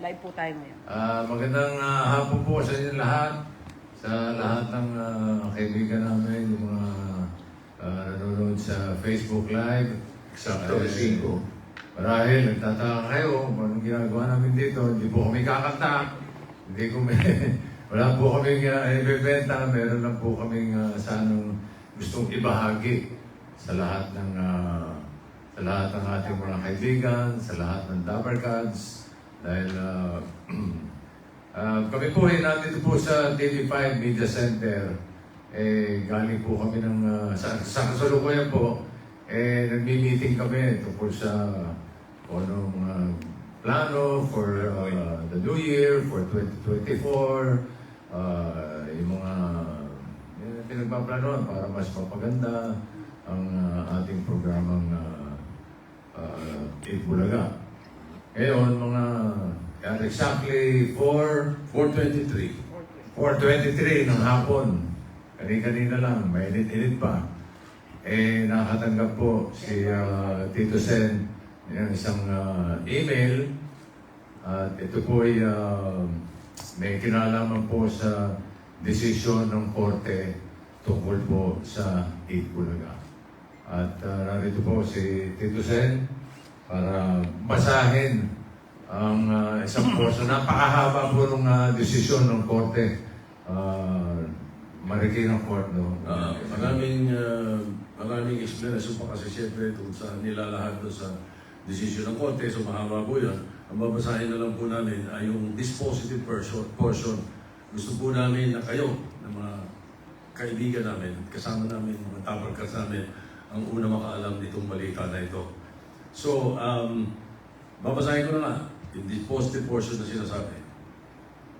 Live po tayo ngayon. Ah, magandang ah, hapon po sa inyo lahat. Sa lahat ng ah, kaibigan namin, yung mga ah, nanonood sa Facebook Live. Sakto, Eh, cinco. Marahil, nagtataka kayo kung anong ginagawa namin dito. Hindi po kami kakanta. Hindi ko may... Wala po kami uh, ibebenta. Meron lang po kami uh, sanang gustong ibahagi sa lahat ng ah, sa lahat ng ating mga kaibigan, sa lahat ng Dabarkads. Dahil ah, ah, kami po ay nandito po sa TV5 Media Center. Eh, galing po kami ng, ah, sa, sa po, eh, nagmi-meeting kami tungkol sa kung anong ah, plano for ah, the new year, for 2024, ah, yung mga eh, pinagpaplanoan para mas mapaganda ang ah, ating programang uh, uh, Bulaga. Ngayon, mga at exactly 4, 423. 4.23 ng hapon, kanina-kanina lang, mainit-init pa, eh nakatanggap po si ah, Tito Sen ng isang ah, email at ito po ay ah, may kinalaman po sa desisyon ng korte tungkol po sa 8 Bulaga. At ah, narito po si Tito Sen para basahin ang ah, isang portion. Napakahaba po ng ah, desisyon ng korte. Uh, mariki ng court, no? Ah, maraming uh, maraming explanation pa kasi siyempre kung sa nilalahad doon sa desisyon ng korte. So mahaba po yan. Ang babasahin na lang po namin ay yung dispositive portion. portion. Gusto po namin na kayo, na mga kaibigan namin, kasama namin, mga tabarkas namin, ang una makaalam nitong balita na ito. So, um, babasahin ko na nga yung dispositive portion na sinasabi.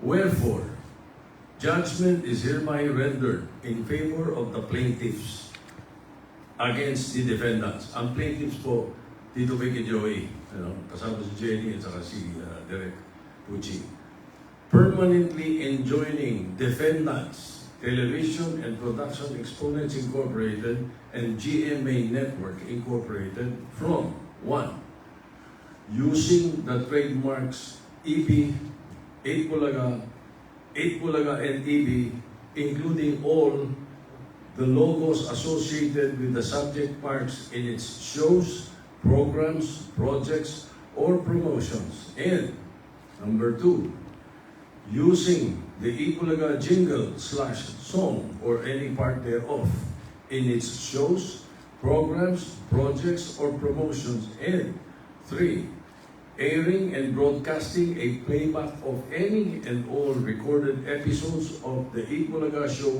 Wherefore, Judgment is hereby rendered in favor of the plaintiffs against the defendants. Ang plaintiffs po, dito kay Joey, ano, kasama si Jenny at saka si uh, Derek Pucci. Permanently enjoining defendants, Television and Production Exponents Incorporated and GMA Network Incorporated from 1. Using the trademarks EB, 8 Bulaga, 8 Bulaga and EB, including all the logos associated with the subject parks in its shows, programs, projects, or promotions. And number two, using the Ipulaga jingle slash song or any part thereof in its shows, programs, projects, or promotions. And three, airing and broadcasting a playback of any and all recorded episodes of the Ipulaga show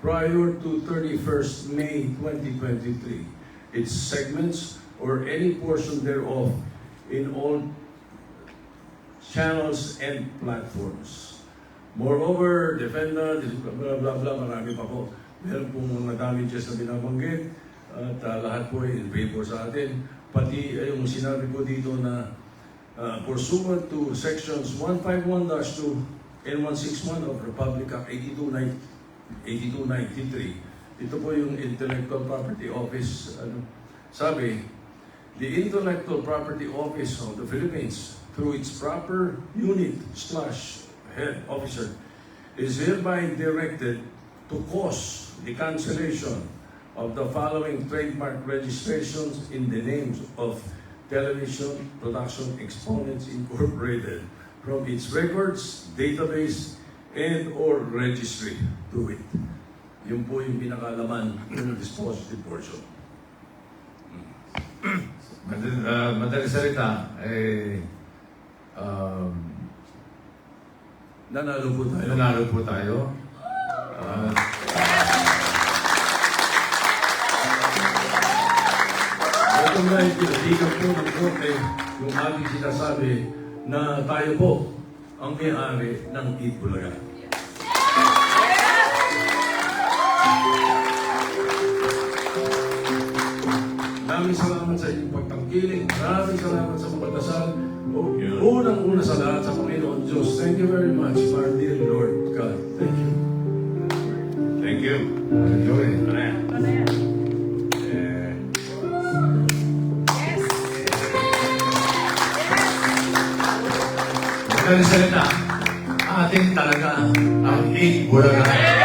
prior to 31st May 2023, its segments or any portion thereof in all channels and platforms. Moreover, defendant, blah, blah, blah, marami pa po. Meron pong mga damages na binabanggit at ah, lahat po ay in favor sa atin. Pati ay yung sinabi ko dito na uh, pursuant to sections 151-2 and 161 of Republic Act 82, 8293. Ito po yung Intellectual Property Office. Ano, sabi, the Intellectual Property Office of the Philippines, through its proper unit slash head officer, is hereby directed to cause the cancellation of the following trademark registrations in the names of Television Production Exponents Incorporated from its records, database, and or registry to it. Yun po yung pinakalaman ng dispositive portion. Madali, uh, madali salita, eh, um, Nanalo po tayo. nanalo po tayo. Uh, Yung pinatigan po ng korte yung ating sinasabi na tayo po ang may-ari ng Itbulaga. Maraming salamat sa inyong pagtangkiling. Maraming salamat sa mga dasal. O, unang-una sa lahat sa Panginoon Diyos. Thank you very much, our dear Lord God. Thank nagsasalita ang ating talaga ang Bulaga.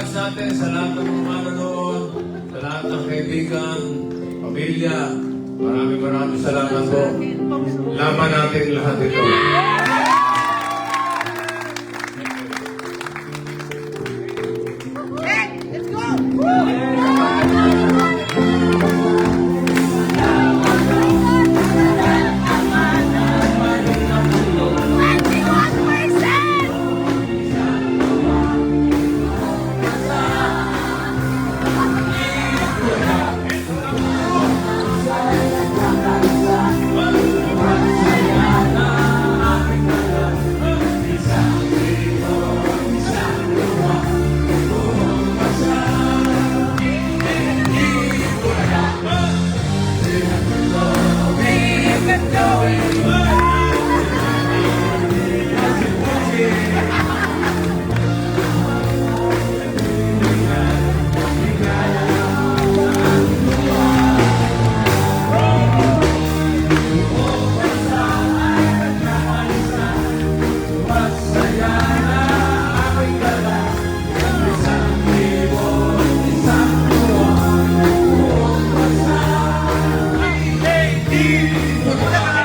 Pagpalakas natin sa lahat ng mga nanonood, sa lahat ng kaibigan, pamilya. Maraming maraming salamat po. Laban natin lahat ito. ここだ